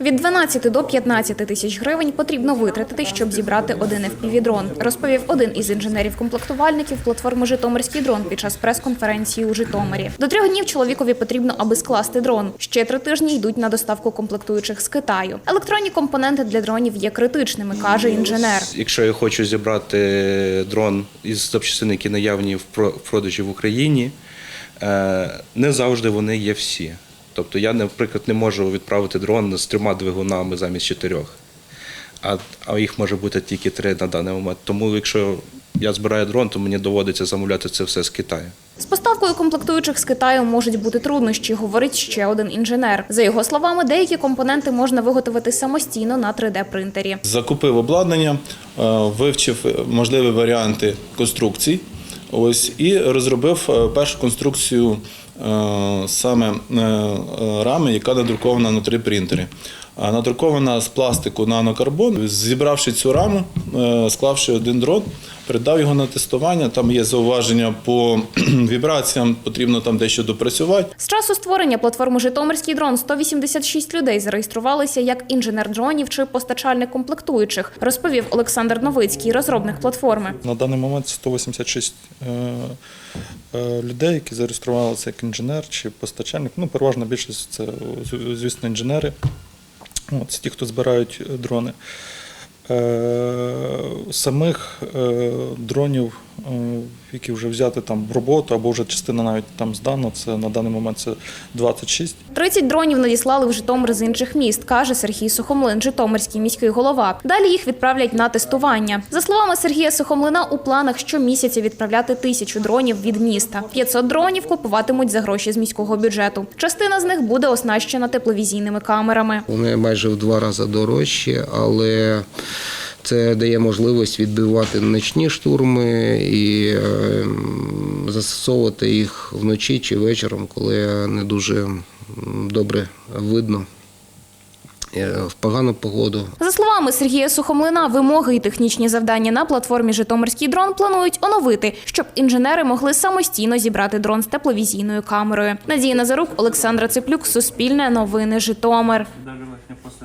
Від 12 до 15 тисяч гривень потрібно витратити, щоб зібрати один FPV-дрон, розповів один із інженерів-комплектувальників платформи Житомирський дрон під час прес-конференції у Житомирі. До трьох днів чоловікові потрібно, аби скласти дрон. Ще три тижні йдуть на доставку комплектуючих з Китаю. Електронні компоненти для дронів є критичними, каже інженер. Якщо я хочу зібрати дрон із запчастин, які наявні в про- продажі в Україні, е, не завжди вони є всі. Тобто я, наприклад, не можу відправити дрон з трьома двигунами замість чотирьох, а, а їх може бути тільки три на даний момент. Тому якщо я збираю дрон, то мені доводиться замовляти це все з Китаю. З поставкою комплектуючих з Китаю можуть бути труднощі, говорить ще один інженер. За його словами, деякі компоненти можна виготовити самостійно на 3D-принтері. Закупив обладнання, е, вивчив можливі варіанти конструкцій. Ось і розробив е, першу конструкцію е, саме е, рами, яка надрукована на 3 принтері. Надрукована з пластику нанокарбон. Зібравши цю раму, е, склавши один дрон, передав його на тестування. Там є зауваження по вібраціям, потрібно там дещо допрацювати. З часу створення платформи Житомирський дрон 186 людей зареєструвалися як інженер дронів чи постачальник комплектуючих, розповів Олександр Новицький, розробник платформи. На даний момент 186 е, е, людей, які зареєструвалися як інженер чи постачальник. Ну, переважна більшість це, звісно, інженери. От, це ті, хто збирають е, дрони. Е, Самих е, дронів, які вже взяти там в роботу, або вже частина навіть там здано, це на даний момент це 26. 30 дронів надіслали в Житомир з інших міст, каже Сергій Сухомлин, Житомирський міський голова. Далі їх відправлять на тестування. За словами Сергія Сухомлина, у планах щомісяця відправляти тисячу дронів від міста. 500 дронів купуватимуть за гроші з міського бюджету. Частина з них буде оснащена тепловізійними камерами. Вони майже в два рази дорожчі, але це дає можливість відбивати ночні штурми і е, застосовувати їх вночі чи вечором, коли не дуже добре видно е, в погану погоду. За словами Сергія Сухомлина, вимоги і технічні завдання на платформі Житомирський дрон планують оновити, щоб інженери могли самостійно зібрати дрон з тепловізійною камерою. Надія Назарук, Олександра Циплюк, Суспільне новини Житомир.